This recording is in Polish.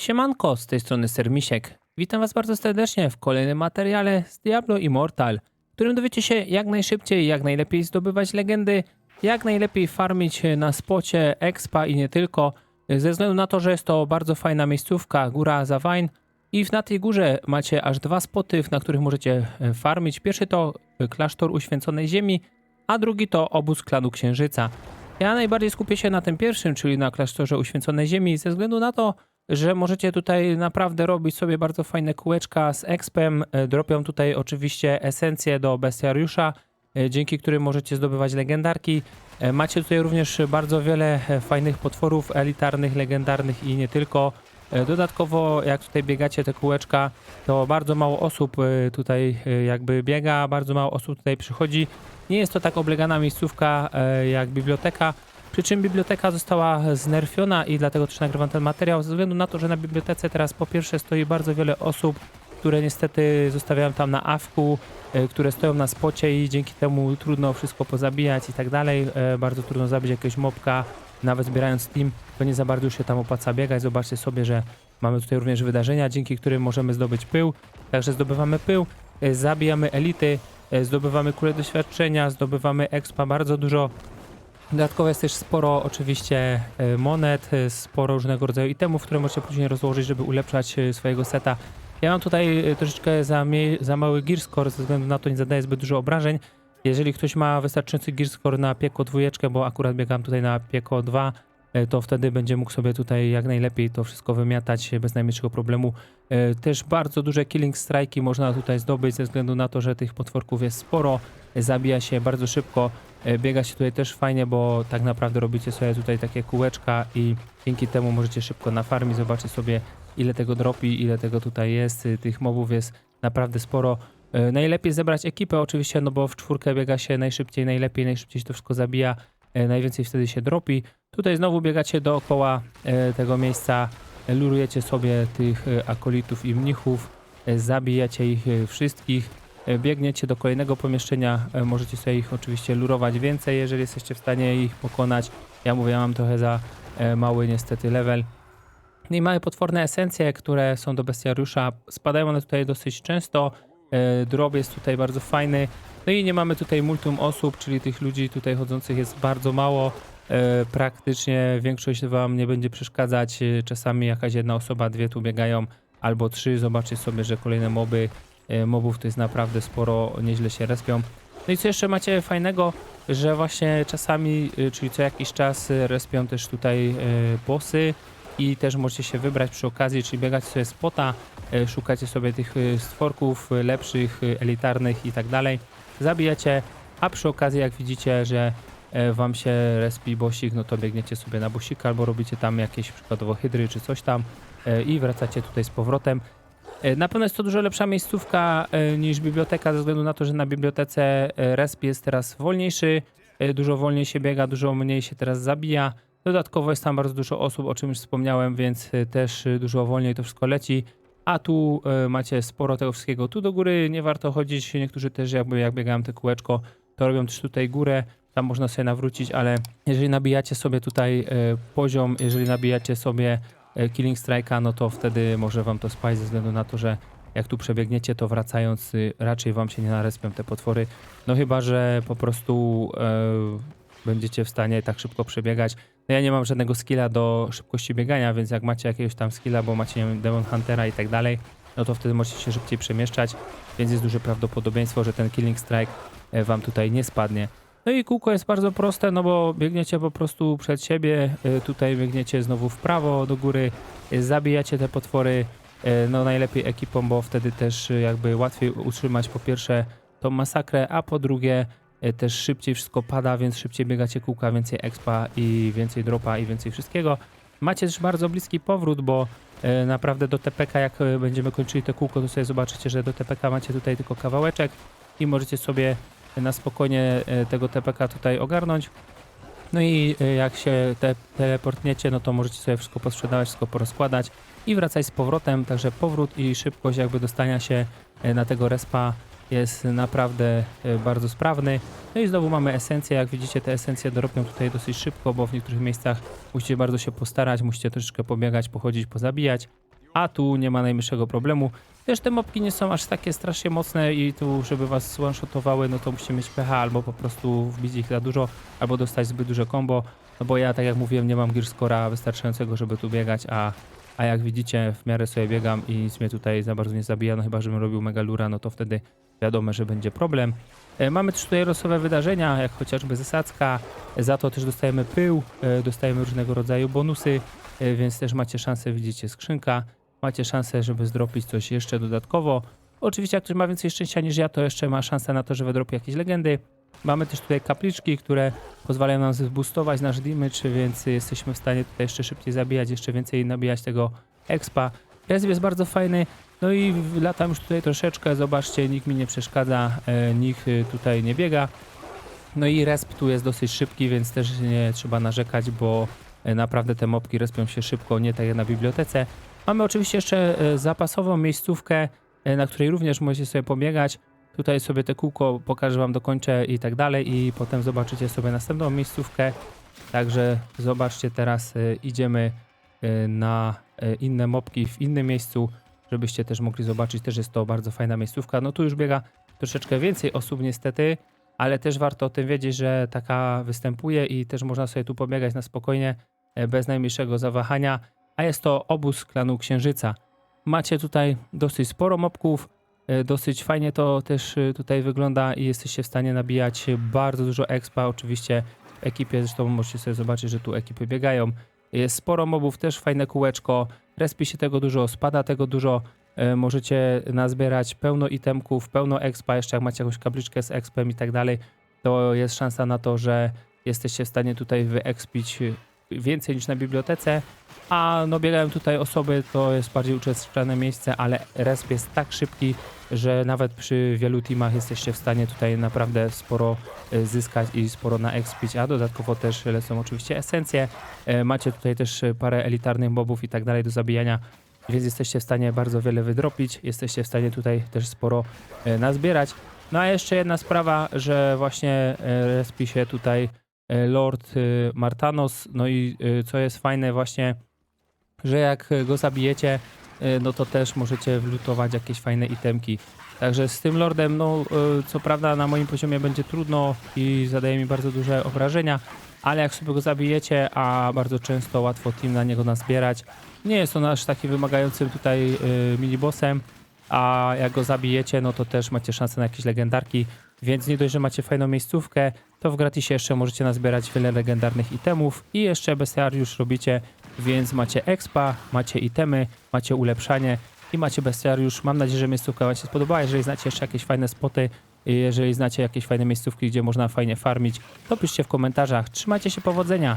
Siemanko, z tej strony Sermisiek. Witam Was bardzo serdecznie w kolejnym materiale z Diablo Immortal, w którym dowiecie się jak najszybciej, jak najlepiej zdobywać legendy, jak najlepiej farmić na spocie, expa i nie tylko, ze względu na to, że jest to bardzo fajna miejscówka, góra Zawine i na tej górze macie aż dwa spoty, na których możecie e, farmić. Pierwszy to klasztor uświęconej ziemi, a drugi to obóz klanu Księżyca. Ja najbardziej skupię się na tym pierwszym, czyli na klasztorze uświęconej ziemi, ze względu na to, że możecie tutaj naprawdę robić sobie bardzo fajne kółeczka z expem. E, Dropią tutaj oczywiście esencje do bestiariusza, e, dzięki którym możecie zdobywać legendarki. E, Macie tutaj również bardzo wiele fajnych potworów elitarnych, legendarnych i nie tylko. Dodatkowo, jak tutaj biegacie te kółeczka, to bardzo mało osób tutaj jakby biega, bardzo mało osób tutaj przychodzi. Nie jest to tak oblegana miejscówka jak biblioteka, przy czym biblioteka została znerfiona i dlatego też nagrywam ten materiał, ze względu na to, że na bibliotece teraz po pierwsze stoi bardzo wiele osób, które niestety zostawiają tam na awku, e, które stoją na spocie i dzięki temu trudno wszystko pozabijać i tak dalej. E, Bardzo trudno zabić jakiegoś mobka, nawet zbierając team, to nie za bardzo się tam opłaca biegać. Zobaczcie sobie, że mamy tutaj również wydarzenia, dzięki którym możemy zdobyć pył. Także zdobywamy pył, e, zabijamy elity, zdobywamy kule doświadczenia, zdobywamy expa, bardzo dużo Dodatkowo jest też sporo oczywiście e, monet, e, sporo różnego rodzaju itemów, które możecie później rozłożyć, żeby ulepszać e, swojego seta. Ja mam tutaj troszeczkę za, za mały gear score, ze względu na to nie zadaję zbyt dużo obrażeń. Jeżeli ktoś ma wystarczający gear score na pieko dwójeczkę, bo akurat biegam tutaj na pieko 2, e, to wtedy będzie mógł sobie tutaj jak najlepiej to wszystko wymiatać e, bez najmniejszego problemu. E, Też bardzo duże killing strike'i można tutaj zdobyć ze względu na to, że tych potworków jest sporo, e, zabija się bardzo szybko. E, Biega się tutaj też fajnie, bo tak naprawdę robicie sobie tutaj takie kółeczka i dzięki temu możecie szybko na farmie zobaczyć sobie ile tego dropi, ile tego tutaj jest. Tych mobów jest naprawdę sporo. E, Najlepiej zebrać ekipę oczywiście, no bo w czwórkę biega się najszybciej, najlepiej, najszybciej się to wszystko zabija. E, Najwięcej wtedy się dropi. Tutaj znowu biegacie dookoła e, tego miejsca, lurujecie sobie tych e, akolitów i mnichów, zabijacie ich wszystkich. Biegniecie do kolejnego pomieszczenia, możecie sobie ich oczywiście lurować więcej, jeżeli jesteście w stanie ich pokonać. Ja mówię, ja mam trochę za mały niestety level. No i mamy potworne esencje, które są do bestiariusza. Spadają one tutaj dosyć często. Drop jest tutaj bardzo fajny. No i nie mamy tutaj multum osób, czyli tych ludzi tutaj chodzących jest bardzo mało. E, Praktycznie większość wam nie będzie przeszkadzać. E, Czasami jakaś jedna osoba, dwie tu biegają, albo trzy. Zobaczcie sobie, że kolejne moby, e, mobów to jest naprawdę sporo, nieźle się respią. No i co jeszcze macie fajnego, że właśnie czasami, czyli co jakiś czas respią też tutaj bossy i też możecie się wybrać przy okazji, czyli biegać sobie spota, szukacie sobie tych stworków lepszych, elitarnych i tak dalej. Zabijacie, a przy okazji jak widzicie, że e, wam się respi bosik, no to biegniecie sobie na bosika albo robicie tam jakieś przykładowo hydry czy coś tam e, i wracacie tutaj z powrotem. E, Na pewno jest to dużo lepsza miejscówka niż biblioteka, ze względu na to, że na bibliotece e, resp jest teraz wolniejszy, dużo wolniej się biega, dużo mniej się teraz zabija. Dodatkowo jest tam bardzo dużo osób, o czym już wspomniałem, więc też dużo wolniej to wszystko leci. A tu e, macie sporo tego wszystkiego. Tu do góry nie warto chodzić. Niektórzy też jakby jak biegają te kółeczko, to robią też tutaj górę. Tam można sobie nawrócić, ale jeżeli nabijacie sobie tutaj e, poziom, jeżeli nabijacie sobie e, Killing Strike'a, no to wtedy może wam to spaść ze względu na to, że jak tu przebiegniecie, to wracając y, raczej wam się nie narespią te potwory. No chyba, że po prostu będziecie w stanie tak szybko przebiegać. No ja nie mam żadnego skilla do szybkości biegania, więc jak macie jakiegoś tam skilla, bo macie nie wiem, Demon Huntera i tak dalej, no to wtedy możecie się szybciej przemieszczać, więc jest duże prawdopodobieństwo, że ten Killing Strike e, wam tutaj nie spadnie. No i kółko jest bardzo proste, no bo biegniecie po prostu przed siebie, y, tutaj biegniecie znowu w prawo do góry, y, zabijacie te potwory, no najlepiej ekipą, bo wtedy też jakby łatwiej utrzymać po pierwsze tą masakrę, a po drugie też szybciej wszystko pada, więc szybciej biegacie kółka, więcej expa i więcej dropa i więcej wszystkiego. Macie też bardzo bliski powrót, bo y, naprawdę do TPK jak y, będziemy kończyli to kółko, to sobie zobaczycie, że do TPK macie tutaj tylko kawałeczek i możecie sobie na spokojnie e, tego TPK tutaj ogarnąć. No i e, jak się te teleportniecie, no to możecie sobie wszystko posprzedawać, wszystko porozkładać i wracać z powrotem. Także powrót i szybkość jakby dostania się e, na tego respa jest naprawdę e, bardzo sprawny. No i znowu mamy esencję. Jak widzicie, te esencje dorobią tutaj dosyć szybko, bo w niektórych miejscach musicie bardzo się postarać, musicie troszeczkę pobiegać, pochodzić, pozabijać. a tu nie ma najmniejszego problemu. Też te mopki nie są aż takie strasznie mocne i tu, żeby was one-shotowały, no to musicie mieć pecha albo po prostu wbić ich za dużo, albo dostać zbyt duże combo. No bo ja, tak jak mówiłem, nie mam gear scora wystarczającego, żeby tu biegać, a, a jak widzicie, w miarę sobie biegam i nic mnie tutaj za bardzo nie zabija, no chyba, żebym robił megalura, no to wtedy wiadomo, że będzie problem. E, Mamy też tutaj losowe wydarzenia, jak chociażby zasadzka, za to też dostajemy pył, e, dostajemy różnego rodzaju bonusy, e, więc też macie szansę, widzicie, skrzynka, macie szansę, żeby zdropić coś jeszcze dodatkowo. Oczywiście jak ktoś ma więcej szczęścia niż ja, to jeszcze ma szansę na to, że wydropi jakieś legendy. Mamy też tutaj kapliczki, które pozwalają nam zboostować nasz damage, więc jesteśmy w stanie tutaj jeszcze szybciej zabijać, jeszcze więcej nabijać tego expa. Resp jest bardzo fajny, no i latam już tutaj troszeczkę, zobaczcie, nikt mi nie przeszkadza, e, nikt e, tutaj nie biega. No i resp tu jest dosyć szybki, więc też nie trzeba narzekać, bo e, naprawdę te mopki respią się szybko, nie tak jak na bibliotece. Mamy oczywiście jeszcze zapasową miejscówkę, na której również możecie sobie pobiegać. Tutaj sobie te kółko pokażę wam, dokończę i tak dalej i potem zobaczycie sobie następną miejscówkę. Także zobaczcie teraz e, idziemy e, na e, inne mopki w innym miejscu, żebyście też mogli zobaczyć. Też jest to bardzo fajna miejscówka. No tu już biega troszeczkę więcej osób niestety, ale też warto o tym wiedzieć, że taka występuje i też można sobie tu pobiegać na spokojnie, e, bez najmniejszego zawahania. A jest to obóz klanu Księżyca. Macie tutaj dosyć sporo mopków, dosyć fajnie to też e, tutaj wygląda i jesteście w stanie nabijać bardzo dużo expa. Oczywiście w ekipie, zresztą możecie sobie zobaczyć, że tu ekipy biegają. Jest sporo mobów, też fajne kółeczko, respi się tego dużo, spada tego dużo. E, Możecie nazbierać pełno itemków, pełno expa, jeszcze jak macie jakąś kapliczkę z expem i tak dalej, to jest szansa na to, że jesteście w stanie tutaj wyekspić e, więcej niż na bibliotece. A no biegają tutaj osoby, to jest bardziej uczestniczone miejsce, ale resp jest tak szybki, że nawet przy wielu teamach jesteście w stanie tutaj naprawdę sporo e, zyskać i sporo naekspić, a dodatkowo też lecą oczywiście esencje. E, Macie tutaj też parę elitarnych mobów i tak dalej do zabijania, więc jesteście w stanie bardzo wiele wydropić, jesteście w stanie tutaj też sporo e, nazbierać. No a jeszcze jedna sprawa, że właśnie respi się tutaj Lord e, Martanos, no i e, co jest fajne właśnie, że jak go zabijecie, e, no to też możecie wlutować jakieś fajne itemki. Także z tym Lordem, no e, co prawda na moim poziomie będzie trudno i zadaje mi bardzo duże obrażenia, ale jak sobie go zabijecie, a bardzo często łatwo team na niego nazbierać, nie jest on aż taki wymagającym tutaj minibossem, a jak go zabijecie, no to też macie szansę na jakieś legendarki, więc nie dość, że macie fajną miejscówkę, to w gratisie jeszcze możecie nazbierać wiele legendarnych itemów i jeszcze bestiariusz robicie, więc macie expa, macie itemy, macie ulepszanie i macie bestiariusz. Mam nadzieję, że miejscówka wam się spodobała. Jeżeli znacie jeszcze jakieś fajne spoty, jeżeli znacie jakieś fajne miejscówki, gdzie można fajnie farmić, to piszcie w komentarzach. Trzymajcie się, powodzenia!